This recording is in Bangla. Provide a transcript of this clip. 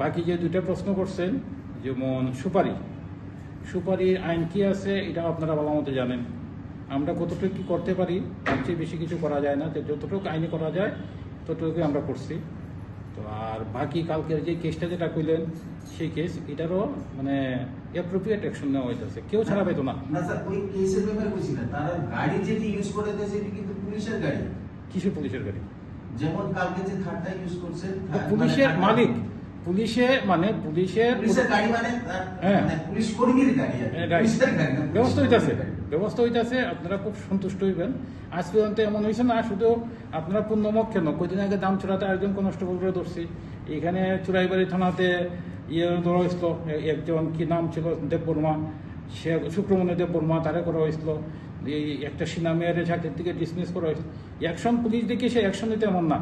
বাকি যে দুইটা প্রশ্ন করছেন যেমন সুপারি। সুপারির আইন কি আছে এটা আপনারা ভালো মতো জানেন। আমরা কতটুকু কি করতে পারি, তার বেশি কিছু করা যায় না। যে যতটুকু আইনে করা যায় ততটুকু আমরা করছি। তো আর বাকি কালকের যে কেসটা যেটা কইলেন সেই কেস এটারও মানে অ্যাপ্রোপ্রিয়েট অ্যাকশন নেওয়া হইতেছে। কেউ ছাড়া পাইতো না। না স্যার ওই কেসের ব্যাপারে বলছি না। তারা গাড়ি যেটি ইউজ করে দিয়েছে এটি কিন্তু পুলিশের গাড়ি। কিসের পুলিশের গাড়ি? যেমন কালকে যে থার্ডটা ইউজ করছে পুলিশের মালিক। পুলিশে মানে পুলিশের ব্যবস্থা হইতাছে। ব্যবস্থা হইতাছে আপনারা খুব সন্তুষ্ট হইবেন। আজ পর্যন্ত এমন হয়েছে না শুধু আপনারা পূর্ণমক কেন কদিন আগে দাম চূড়াতে আরেকজন কনস্টেবল করে ধরছি। এখানে চুরাইবাড়ি থানাতে ইয়ে ধরা হয়েছিল একজন কি নাম ছিল দেব বর্মা সে শুক্রমণি দেব বর্মা তারে করা হয়েছিল এই একটা সিনা মেয়ের চাকরির থেকে ডিসমিস করা হয়েছিল অ্যাকশন পুলিশ দেখে সে অ্যাকশন নিতে এমন না।